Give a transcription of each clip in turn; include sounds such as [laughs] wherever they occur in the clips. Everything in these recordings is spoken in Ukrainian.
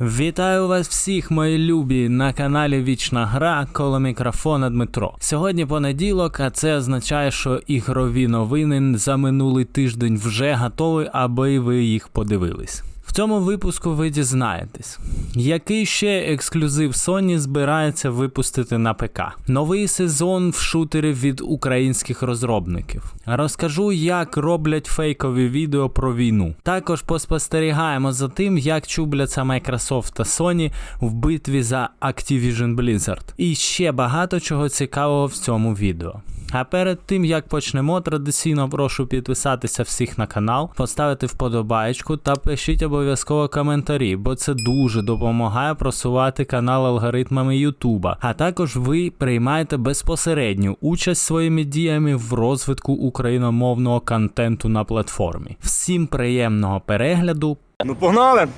Вітаю вас всіх, мої любі, на каналі Вічна Гра коло мікрофона Дмитро. Сьогодні понеділок, а це означає, що ігрові новини за минулий тиждень вже готові, аби ви їх подивились. Цьому випуску ви дізнаєтесь, який ще ексклюзив Sony збирається випустити на ПК. Новий сезон в шутерів від українських розробників. Розкажу, як роблять фейкові відео про війну. Також поспостерігаємо за тим, як чубляться Microsoft та Sony в битві за Activision Blizzard. І ще багато чого цікавого в цьому відео. А перед тим як почнемо, традиційно прошу підписатися всіх на канал, поставити вподобайку та пишіть обов'язково коментарі, бо це дуже допомагає просувати канал алгоритмами Ютуба. А також ви приймаєте безпосередню участь своїми діями в розвитку україномовного контенту на платформі. Всім приємного перегляду. Ну погнали!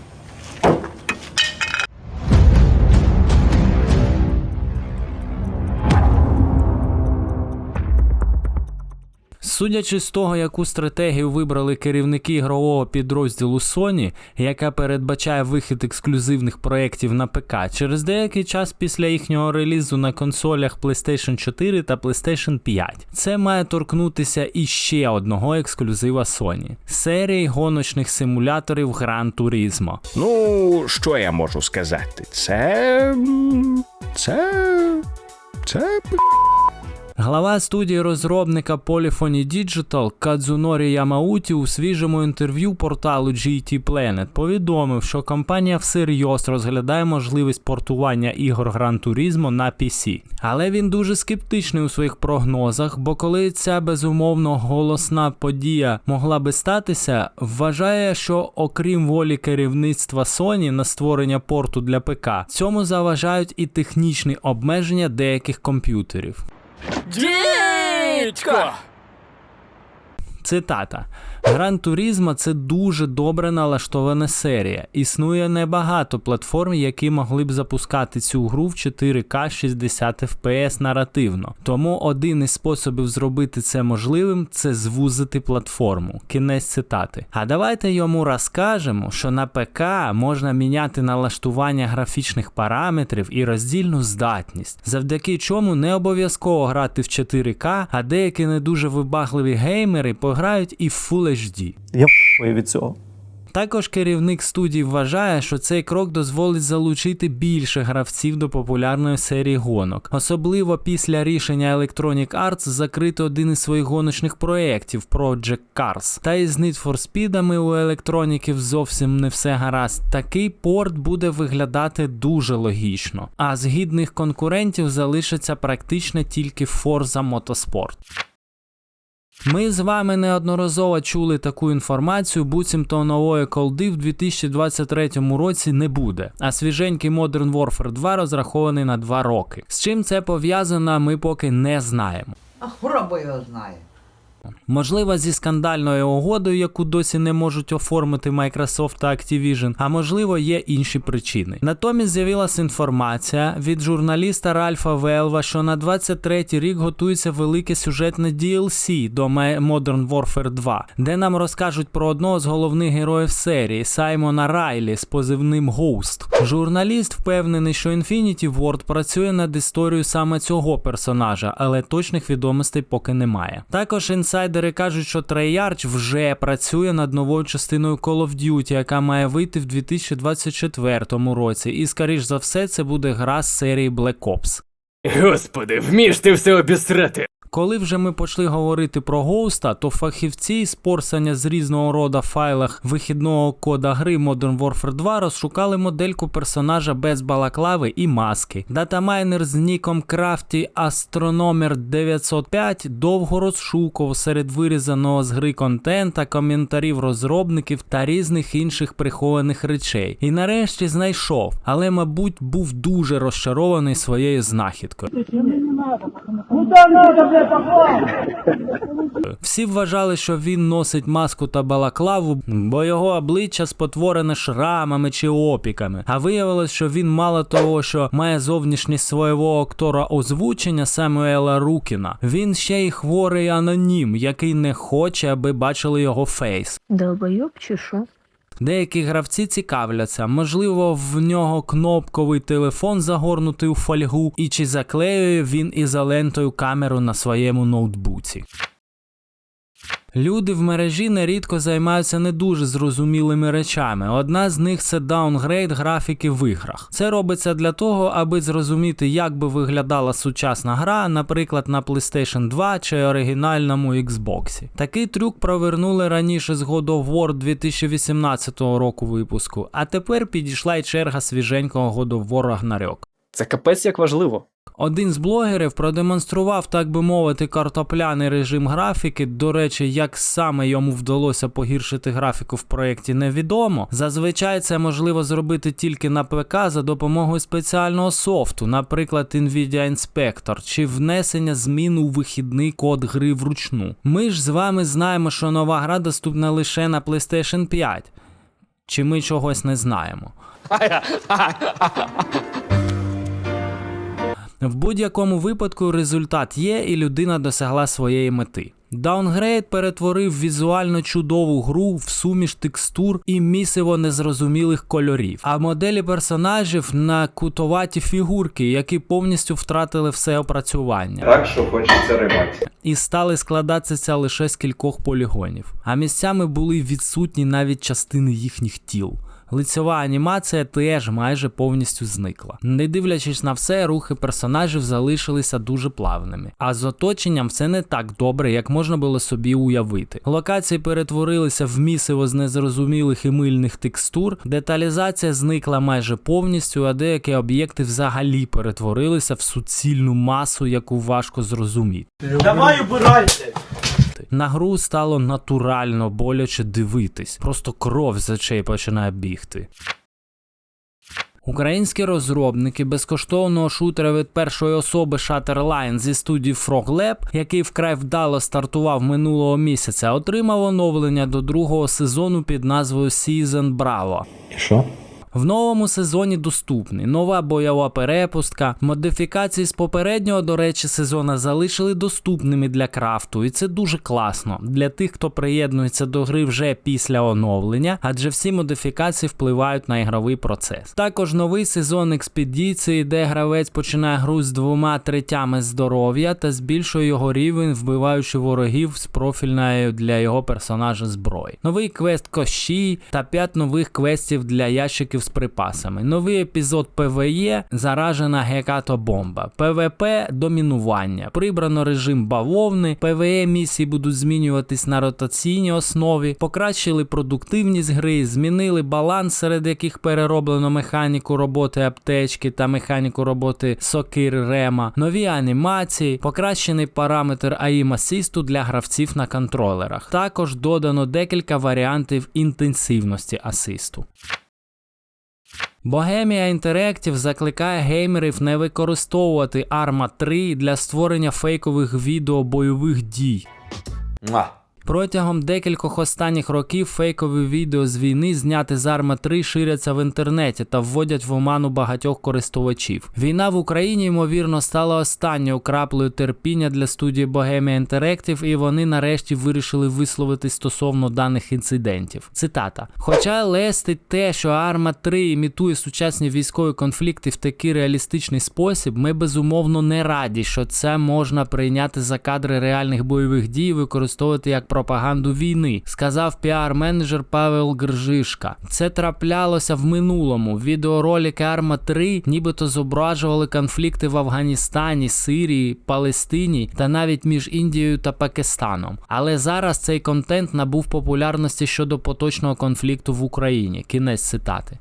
Судячи з того, яку стратегію вибрали керівники ігрового підрозділу Sony, яка передбачає вихід ексклюзивних проєктів на ПК, через деякий час після їхнього релізу на консолях PlayStation 4 та PlayStation 5. Це має торкнутися і ще одного ексклюзива Sony серії гоночних симуляторів Gran Turismo. Ну, що я можу сказати? Це. Це. Це. Глава студії розробника Polyphony Digital Кадзунорі Ямауті у свіжому інтерв'ю порталу GT Planet повідомив, що компанія всерйоз розглядає можливість портування ігор Gran Turismo на PC. Але він дуже скептичний у своїх прогнозах, бо коли ця безумовно голосна подія могла би статися, вважає, що окрім волі керівництва Sony на створення порту для ПК, цьому заважають і технічні обмеження деяких комп'ютерів. Дідько! Цитата. Гран Турізмо це дуже добре налаштована серія. Існує небагато платформ, які могли б запускати цю гру в 4К 60 FPS наративно. Тому один із способів зробити це можливим це звузити платформу. Кінець цитати. А давайте йому розкажемо, що на ПК можна міняти налаштування графічних параметрів і роздільну здатність, завдяки чому не обов'язково грати в 4К, а деякі не дуже вибагливі геймери пограють і в Full HD. Я від цього. Також керівник студії вважає, що цей крок дозволить залучити більше гравців до популярної серії гонок, особливо після рішення Electronic Arts закрити один із своїх гоночних проєктів Project Cars. Та із Need for Speedами у електроніків зовсім не все гаразд. Такий порт буде виглядати дуже логічно. А з гідних конкурентів залишиться практично тільки Forza Motorsport. Ми з вами неодноразово чули таку інформацію, буцімто нової колди в 2023 році не буде, а свіженький Modern Warfare 2 розрахований на 2 роки. З чим це пов'язано, ми поки не знаємо. А хвороба його знає. Можливо, зі скандальною угодою, яку досі не можуть оформити Microsoft та Activision, а можливо, є інші причини. Натомість з'явилася інформація від журналіста Ральфа Велва, що на 23-й рік готується велике сюжетне DLC до Modern Warfare 2, де нам розкажуть про одного з головних героїв серії Саймона Райлі з позивним Ghost. Журналіст впевнений, що Infinity Ward працює над історією саме цього персонажа, але точних відомостей поки немає. Також інсайдери кажуть, що Treyarch вже працює над новою частиною Call of Duty, яка має вийти в 2024 році, і скоріш за все це буде гра з серії Black Ops. Господи, вмієш ти все обісрати. Коли вже ми почали говорити про Гоуста, то фахівці з порсання з різного роду файлах вихідного кода гри Modern Warfare 2 розшукали модельку персонажа без балаклави і маски. Датамайнер з ніком Crafty Astronomer 905 довго розшукував серед вирізаного з гри контента, коментарів розробників та різних інших прихованих речей. І нарешті знайшов, але, мабуть, був дуже розчарований своєю знахідкою. Всі вважали, що він носить маску та балаклаву, бо його обличчя спотворене шрамами чи опіками. А виявилось, що він мало того, що має зовнішність свого актора озвучення Самуела Рукіна. Він ще й хворий анонім, який не хоче, аби бачили його фейс. Долбойоб чи що? Деякі гравці цікавляться, можливо, в нього кнопковий телефон загорнутий у фольгу, і чи заклеює він ізолентою камеру на своєму ноутбуці. Люди в мережі нерідко займаються не дуже зрозумілими речами. Одна з них це даунгрейд графіки в іграх. Це робиться для того, аби зрозуміти, як би виглядала сучасна гра, наприклад, на PlayStation 2 чи оригінальному Xbox. Такий трюк провернули раніше з God of War 2018 року випуску, а тепер підійшла й черга свіженького God of War Ragnarok. Це капець як важливо. Один з блогерів продемонстрував, так би мовити, картопляний режим графіки. До речі, як саме йому вдалося погіршити графіку в проєкті, невідомо. Зазвичай це можливо зробити тільки на ПК за допомогою спеціального софту, наприклад, Nvidia Inspector, чи внесення змін у вихідний код гри вручну. Ми ж з вами знаємо, що нова гра доступна лише на PlayStation 5. Чи ми чогось не знаємо? [laughs] В будь-якому випадку результат є, і людина досягла своєї мети. Downgrade перетворив візуально чудову гру в суміш текстур і місиво незрозумілих кольорів, а моделі персонажів на кутоваті фігурки, які повністю втратили все опрацювання Так, що хочеться римати. і стали складатися лише з кількох полігонів. А місцями були відсутні навіть частини їхніх тіл. Лицьова анімація теж майже повністю зникла. Не дивлячись на все, рухи персонажів залишилися дуже плавними. А з оточенням все не так добре, як можна було собі уявити. Локації перетворилися в місиво з незрозумілих і мильних текстур, деталізація зникла майже повністю, а деякі об'єкти взагалі перетворилися в суцільну масу, яку важко зрозуміти. Давай убирайся! На гру стало натурально боляче дивитись, просто кров з очей починає бігти. Українські розробники безкоштовного шутера від першої особи Shutterline зі студії Frog Lab, який вкрай вдало стартував минулого місяця, отримав оновлення до другого сезону під назвою Season Bravo. Що? В новому сезоні доступні нова бойова перепустка. Модифікації з попереднього, до речі, сезона залишили доступними для крафту, і це дуже класно для тих, хто приєднується до гри вже після оновлення, адже всі модифікації впливають на ігровий процес. Також новий сезон експедиції, де гравець починає гру з двома третями здоров'я та збільшує його рівень, вбиваючи ворогів з профільною для його персонажа зброї. Новий квест Кощій та 5 нових квестів для ящиків з припасами. Новий епізод ПВЕ заражена гекато-бомба. ПВП домінування. Прибрано режим бавовни. ПВЕ місії будуть змінюватись на ротаційній основі. Покращили продуктивність гри, змінили баланс, серед яких перероблено механіку роботи аптечки та механіку роботи сокир рема. Нові анімації, покращений параметр AIM асисту для гравців на контролерах. Також додано декілька варіантів інтенсивності асисту. Bohemia Interactive закликає геймерів не використовувати Arma 3 для створення фейкових відео бойових дій. Протягом декількох останніх років фейкові відео з війни, зняті з Arma 3, ширяться в інтернеті та вводять в оману багатьох користувачів. Війна в Україні, ймовірно, стала останньою краплею терпіння для студії Bohemia Interactive, і вони нарешті вирішили висловити стосовно даних інцидентів. Цитата: Хоча лестить те, що Arma 3 імітує сучасні військові конфлікти в такий реалістичний спосіб, ми безумовно не раді, що це можна прийняти за кадри реальних бойових дій і використовувати як пропаганду війни, сказав піар-менеджер Павел Гржишка. Це траплялося в минулому. Відеоролики Арма 3 нібито зображували конфлікти в Афганістані, Сирії, Палестині та навіть між Індією та Пакистаном. Але зараз цей контент набув популярності щодо поточного конфлікту в Україні. Кінець цитати.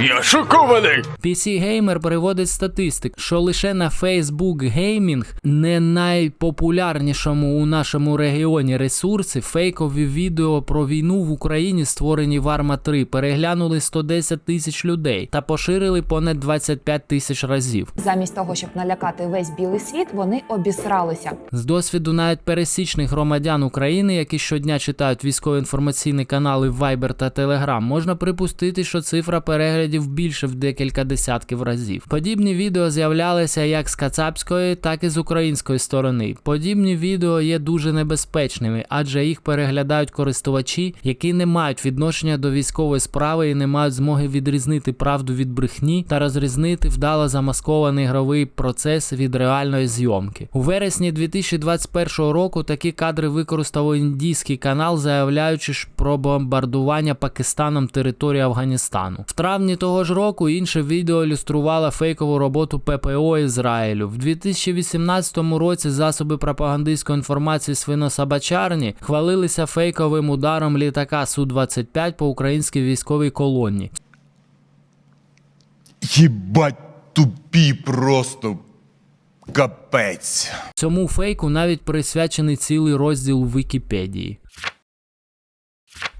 Я шокований! PC Gamer приводить статистику, що лише на Facebook Gaming, не найпопулярнішому у нашому регіоні ресурсі, фейкові відео про війну в Україні, створені в Arma 3, переглянули 110 тисяч людей та поширили понад 25 тисяч разів. Замість того, щоб налякати весь білий світ, вони обісралися. З досвіду навіть пересічних громадян України, які щодня читають військово-інформаційні канали Viber та Telegram, можна припустити, що цифра переглядів більше в декілька десятків разів. Подібні відео з'являлися як з кацапської, так і з української сторони. Подібні відео є дуже небезпечними, адже їх переглядають користувачі, які не мають відношення до військової справи і не мають змоги відрізнити правду від брехні та розрізнити вдало замаскований ігровий процес від реальної зйомки. У вересні 2021 року такі кадри використав індійський канал, заявляючи про бомбардування Пакистаном території Афганістану. В травні того ж року інше відео ілюструвало фейкову роботу ППО Ізраїлю. В 2018 році засоби пропагандистської інформації свиносабачарні хвалилися фейковим ударом літака Су-25 по українській військовій колоні. Єбать тупі просто. Капець. Цьому фейку навіть присвячений цілий розділ в Вікіпедії.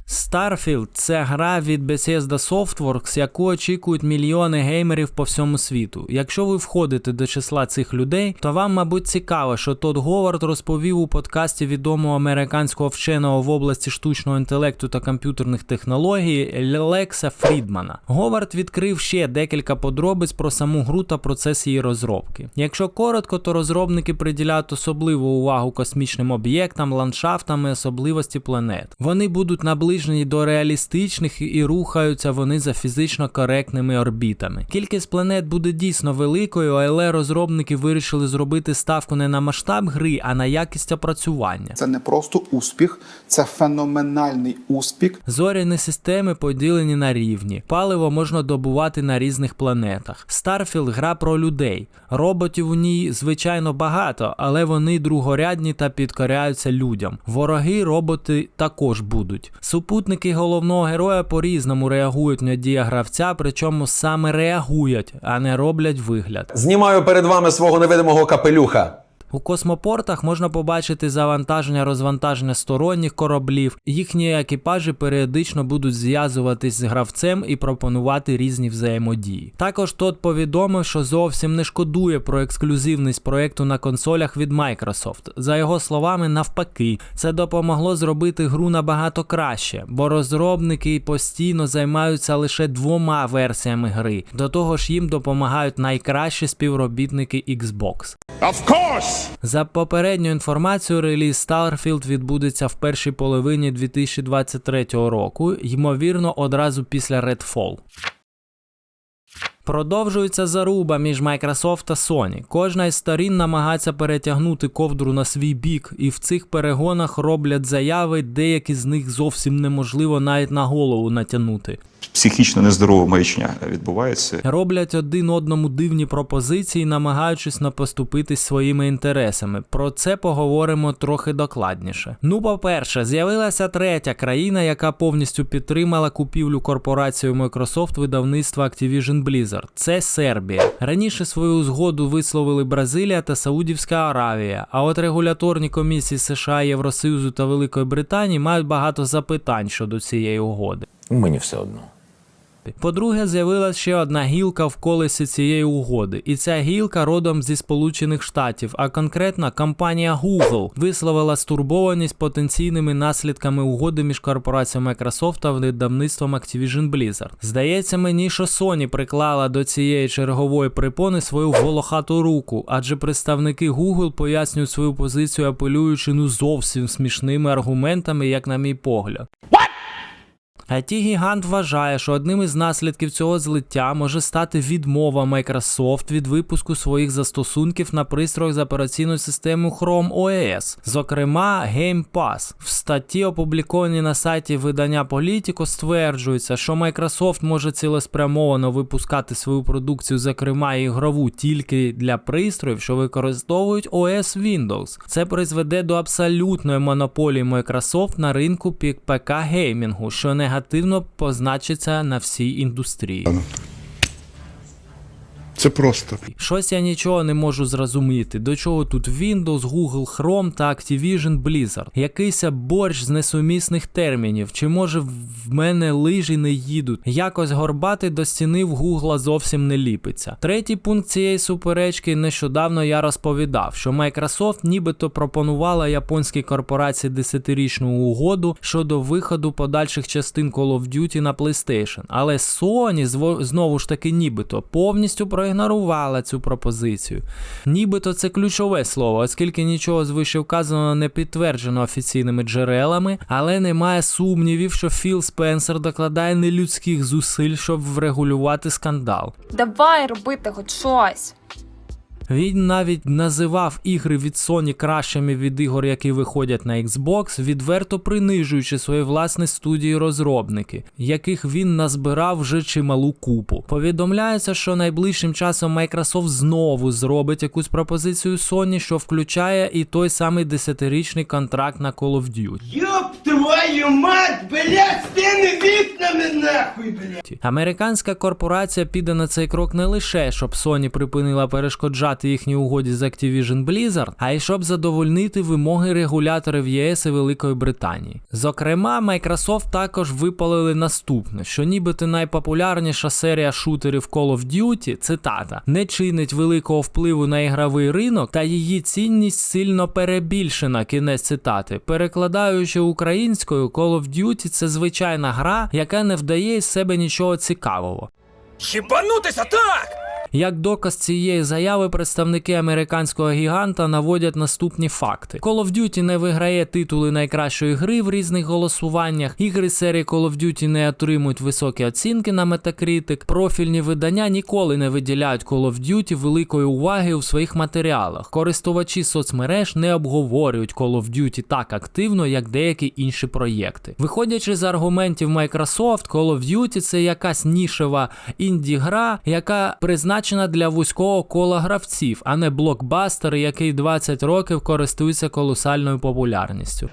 Starfield – це гра від Bethesda Softworks, яку очікують мільйони геймерів по всьому світу. Якщо ви входите до числа цих людей, то вам, мабуть, цікаво, що Тодд Говард розповів у подкасті відомого американського вченого в області штучного інтелекту та комп'ютерних технологій Лекса Фрідмана. Говард відкрив ще декілька подробиць про саму гру та процес її розробки. Якщо коротко, то розробники приділяють особливу увагу космічним об'єктам, ландшафтам і особливості планет. Вони будуть наближені до реалістичних і рухаються вони за фізично коректними орбітами. Кількість планет буде дійсно великою, але розробники вирішили зробити ставку не на масштаб гри, а на якість опрацювання. Це не просто успіх, це феноменальний успіх. Зоряні системи поділені на рівні. Паливо можна добувати на різних планетах. Starfield – гра про людей. Роботів у ній звичайно багато, але вони другорядні та підкоряються людям. Вороги роботи також будуть. Супутники головного героя по-різному реагують на дія гравця, причому саме реагують, а не роблять вигляд. Знімаю перед вами свого невидимого капелюха. У космопортах можна побачити завантаження розвантаження сторонніх кораблів. Їхні екіпажі періодично будуть зв'язуватись з гравцем і пропонувати різні взаємодії. Також тот повідомив, що зовсім не шкодує про ексклюзивність проекту на консолях від Microsoft. За його словами, навпаки, це допомогло зробити гру набагато краще, бо розробники постійно займаються лише двома версіями гри. До того ж, їм допомагають найкращі співробітники Xbox. Of course! За попередньою інформацією, реліз Starfield відбудеться в першій половині 2023 року, ймовірно, одразу після Redfall. Продовжується заруба між Microsoft та Sony. Кожна із сторін намагається перетягнути ковдру на свій бік, і в цих перегонах роблять заяви, деякі з них зовсім неможливо навіть на голову натягнути. Психічно нездорова маячня відбувається. Роблять один одному дивні пропозиції, намагаючись не поступитись своїми інтересами. Про це поговоримо трохи докладніше. Ну, по-перше, з'явилася третя країна, яка повністю підтримала купівлю корпорацією Microsoft видавництва Activision Blizzard. Це Сербія. Раніше свою згоду висловили Бразилія та Саудівська Аравія. А от регуляторні комісії США, Євросоюзу та Великої Британії мають багато запитань щодо цієї угоди. Мені все одно. По-друге, з'явилася ще одна гілка в колесі цієї угоди, і ця гілка родом зі Сполучених Штатів, а конкретно компанія Google висловила стурбованість потенційними наслідками угоди між корпорацією Microsoft та видавництвом Activision Blizzard. Здається мені, що Sony приклала до цієї чергової припони свою волохату руку, адже представники Google пояснюють свою позицію, апелюючи ну зовсім смішними аргументами, як на мій погляд. It гігант вважає, що одним із наслідків цього злиття може стати відмова Microsoft від випуску своїх застосунків на пристроях з операційною системою Chrome OS, зокрема Game Pass. В статті, опублікованій на сайті видання Politico, стверджується, що Microsoft може цілеспрямовано випускати свою продукцію, зокрема ігрову, тільки для пристроїв, що використовують OS Windows. Це призведе до абсолютної монополії Microsoft на ринку ПК геймінгу, що негативно позначиться на всій індустрії. Це просто. Щось я нічого не можу зрозуміти. До чого тут Windows, Google Chrome та Activision Blizzard? Якийсь борщ з несумісних термінів. Чи може в мене лижі не їдуть? Якось горбати до стіни в Google зовсім не ліпиться. Третій пункт цієї суперечки нещодавно я розповідав, що Microsoft нібито пропонувала японській корпорації десятирічну угоду щодо виходу подальших частин Call of Duty на PlayStation. Але Sony знову ж таки нібито повністю проігнорувала проігнорувала цю пропозицію. Нібито це ключове слово, оскільки нічого з вищевказаного не підтверджено офіційними джерелами, але немає сумнівів, що Філ Спенсер докладає нелюдських зусиль, щоб врегулювати скандал. Давай робити хоч щось. Він навіть називав ігри від Sony кращими від ігор, які виходять на Xbox, відверто принижуючи свої власні студії розробники, яких він назбирав вже чималу купу. Повідомляється, що найближчим часом Microsoft знову зробить якусь пропозицію Sony, що включає і той самий десятирічний контракт на Call of Duty. Ёб твою мать, блядь, стіни вікнами нахуй, блядь. Американська корпорація піде на цей крок не лише, щоб Sony припинила перешкоджати їхній угоді з Activision Blizzard, а й щоб задовольнити вимоги регуляторів ЄС і Великої Британії. Зокрема, Microsoft також випалили наступне, що нібито найпопулярніша серія шутерів Call of Duty, цитата, не чинить великого впливу на ігровий ринок, та її цінність сильно перебільшена. Кінець цитати. Перекладаючи українською, Call of Duty це звичайна гра, яка не вдає із себе нічого цікавого. Хібанутися так! Як доказ цієї заяви, представники американського гіганта наводять наступні факти: Call of Duty не виграє титули найкращої гри в різних голосуваннях. Ігри серії Call of Duty не отримують високі оцінки на Metacritic. Профільні видання ніколи не виділяють Call of Duty великої уваги у своїх матеріалах. Користувачі соцмереж не обговорюють Call of Duty так активно, як деякі інші проєкти. Виходячи з аргументів Microsoft, Call of Duty це якась нішева інді-гра, яка призначена для вузького кола гравців, а не блокбастер, який 20 років користується колосальною популярністю.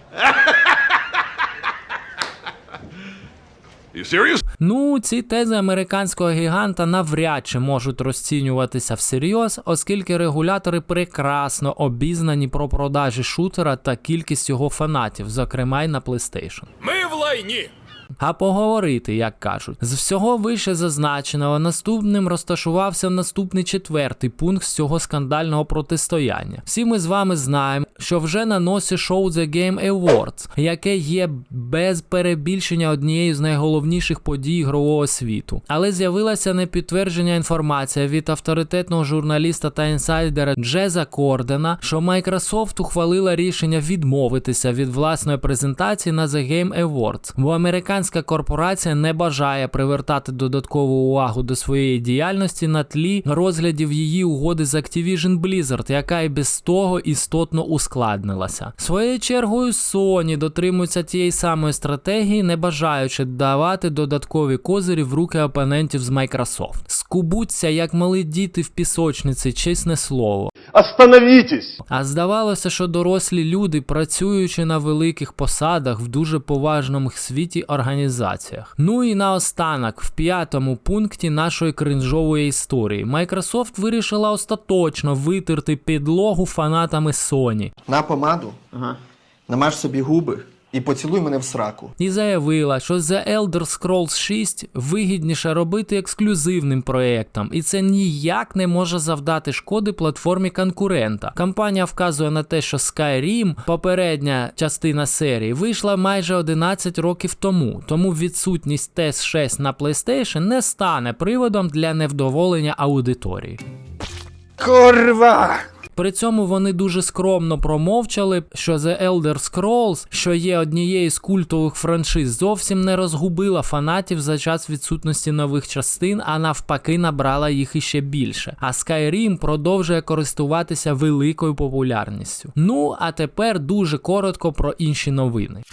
Ну, ці тези американського гіганта навряд чи можуть розцінюватися всерйоз, оскільки регулятори прекрасно обізнані про продажі шутера та кількість його фанатів, зокрема й на PlayStation. Ми в лайні! А поговорити, як кажуть, з всього вище зазначеного наступним розташувався наступний четвертий пункт з цього скандального протистояння. Всі ми з вами знаємо, що вже на носі шоу The Game Awards, яке є без перебільшення однією з найголовніших подій ігрового світу. Але з'явилася непідтверджена інформація від авторитетного журналіста та інсайдера Джеза Кордена, що Microsoft ухвалила рішення відмовитися від власної презентації на The Game Awards, бо американська корпорація не бажає привертати додаткову увагу до своєї діяльності на тлі розглядів її угоди з Activision Blizzard, яка і без того істотно ускладнилася. Своєю чергою Sony дотримується тієї самої стратегії, не бажаючи давати додаткові козирі в руки опонентів з Microsoft. Скубуться як мали діти в пісочниці, чесне слово. Остановитесь! А здавалося, що дорослі люди, працюючи на великих посадах в дуже поважному світі організаціях. Ну і наостанок, в п'ятому пункті нашої кринжової історії, Microsoft вирішила остаточно витерти підлогу фанатами Sony. На помаду, ага. намаж собі губи і поцілуй мене в сраку. і заявила, що The Elder Scrolls 6 вигідніше робити ексклюзивним проєктом, і це ніяк не може завдати шкоди платформі конкурента. Компанія вказує на те, що Skyrim, попередня частина серії, вийшла майже 11 років тому, тому відсутність TES 6 на PlayStation не стане приводом для невдоволення аудиторії. Курва! При цьому вони дуже скромно промовчали, що The Elder Scrolls, що є однією з культових франшиз, зовсім не розгубила фанатів за час відсутності нових частин, а навпаки набрала їх іще більше. А Skyrim продовжує користуватися великою популярністю. Ну а тепер дуже коротко про інші новини.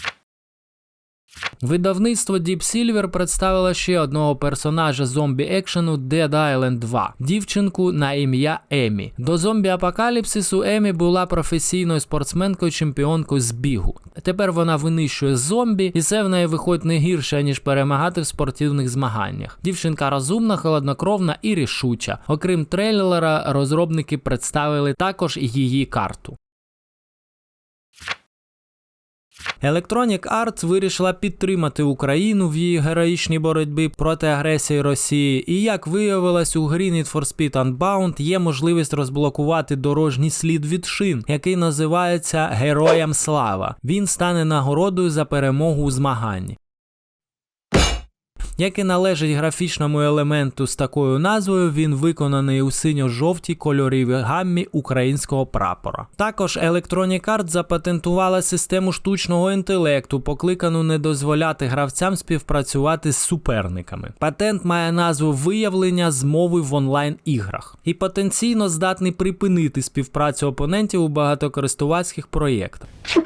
Видавництво Deep Silver представило ще одного персонажа зомбі екшену Dead Island 2, дівчинку на ім'я Емі. До зомбі апокаліпсису Емі була професійною спортсменкою чемпіонкою з бігу. Тепер вона винищує зомбі, і це в неї виходить не гірше, ніж перемагати в спортивних змаганнях. Дівчинка розумна, холоднокровна і рішуча. Окрім трейлера, розробники представили також її карту. Electronic Arts вирішила підтримати Україну в її героїчній боротьбі проти агресії Росії, і як виявилось, у грі Need for Speed Unbound є можливість розблокувати дорожній слід від шин, який називається Героям Слава. Він стане нагородою за перемогу у змаганні. Як і належить графічному елементу з такою назвою, він виконаний у синьо-жовтій кольоровій гаммі українського прапора. Також Electronic Arts запатентувала систему штучного інтелекту, покликану не дозволяти гравцям співпрацювати з суперниками. Патент має назву виявлення змови в онлайн іграх і потенційно здатний припинити співпрацю опонентів у багатокористувацьких проєктах. [laughs]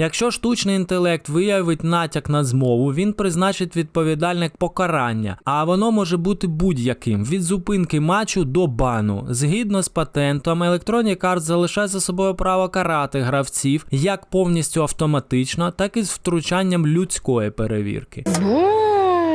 Якщо штучний інтелект виявить натяк на змову, він призначить відповідальне покарання, а воно може бути будь-яким від зупинки матчу до бану. Згідно з патентом, електронні карт залишає за собою право карати гравців як повністю автоматично, так і з втручанням людської перевірки.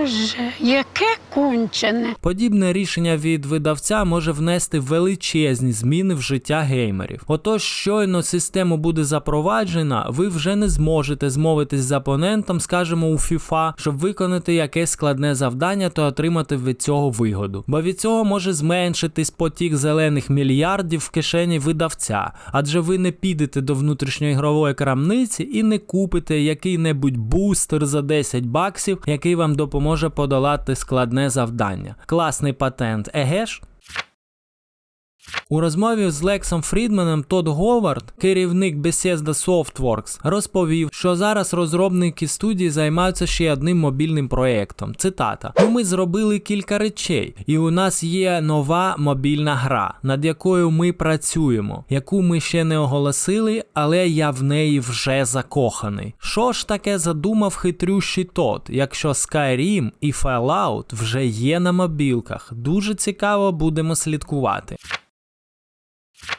Боже, яке кончене. Подібне рішення від видавця може внести величезні зміни в життя геймерів. Отож, щойно систему буде запроваджена, ви вже не зможете змовитись з опонентом, скажімо, у FIFA, щоб виконати якесь складне завдання та отримати від цього вигоду. Бо від цього може зменшитись потік зелених мільярдів в кишені видавця, адже ви не підете до внутрішньоігрової крамниці і не купите який-небудь бустер за 10 баксів, який вам допоможе подолати складне завдання. Класний патент, еге ж? У розмові з Лексом Фрідманом Тодд Говард, керівник Bethesda Softworks, розповів, що зараз розробники студії займаються ще одним мобільним проєктом. Цитата: Ну, ми зробили кілька речей, і у нас є нова мобільна гра, над якою ми працюємо, яку ми ще не оголосили, але я в неї вже закоханий. Що ж таке задумав хитрющий Тодд, якщо Skyrim і Fallout вже є на мобілках? Дуже цікаво будемо слідкувати.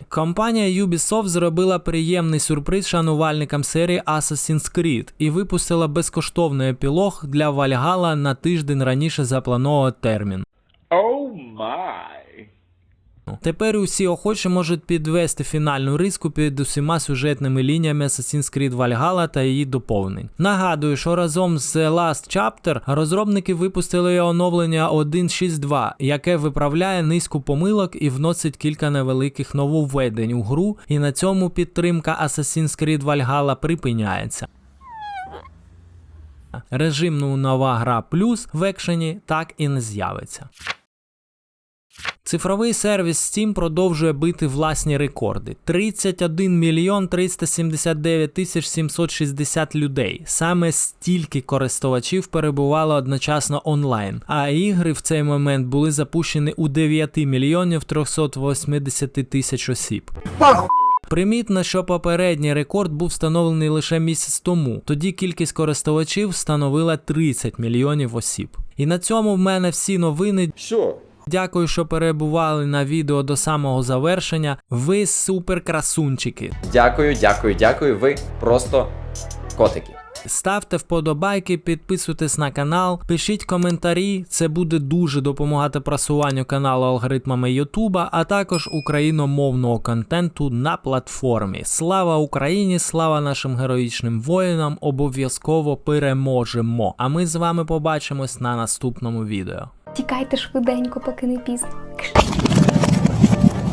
Компанія Ubisoft зробила приємний сюрприз шанувальникам серії Assassin's Creed і випустила безкоштовний епілог для Valhalla на тиждень раніше запланованого термін. Oh май. Тепер усі охочі можуть підвести фінальну риску під усіма сюжетними лініями Assassin's Creed Valhalla та її доповнень. Нагадую, що разом з The Last Chapter розробники випустили оновлення 1.6.2, яке виправляє низку помилок і вносить кілька невеликих нововведень у гру, і на цьому підтримка Assassin's Creed Valhalla припиняється. Режимну нова гра плюс в екшені так і не з'явиться. Цифровий сервіс Steam продовжує бити власні рекорди: 31 мільйон 379 тисяч 760 людей. Саме стільки користувачів перебувало одночасно онлайн. А ігри в цей момент були запущені у 9 мільйонів 380 тисяч осіб. Примітно, що попередній рекорд був встановлений лише місяць тому. Тоді кількість користувачів становила 30 мільйонів осіб. І на цьому в мене всі новини. Все. Дякую, що перебували на відео до самого завершення. Ви супер красунчики. Дякую, дякую, дякую. Ви просто котики. Ставте вподобайки, підписуйтесь на канал, пишіть коментарі. Це буде дуже допомагати просуванню каналу алгоритмами Ютуба, а також україномовного контенту на платформі. Слава Україні! Слава нашим героїчним воїнам! Обов'язково переможемо! А ми з вами побачимось на наступному відео. Тікайте швиденько, поки не пізно.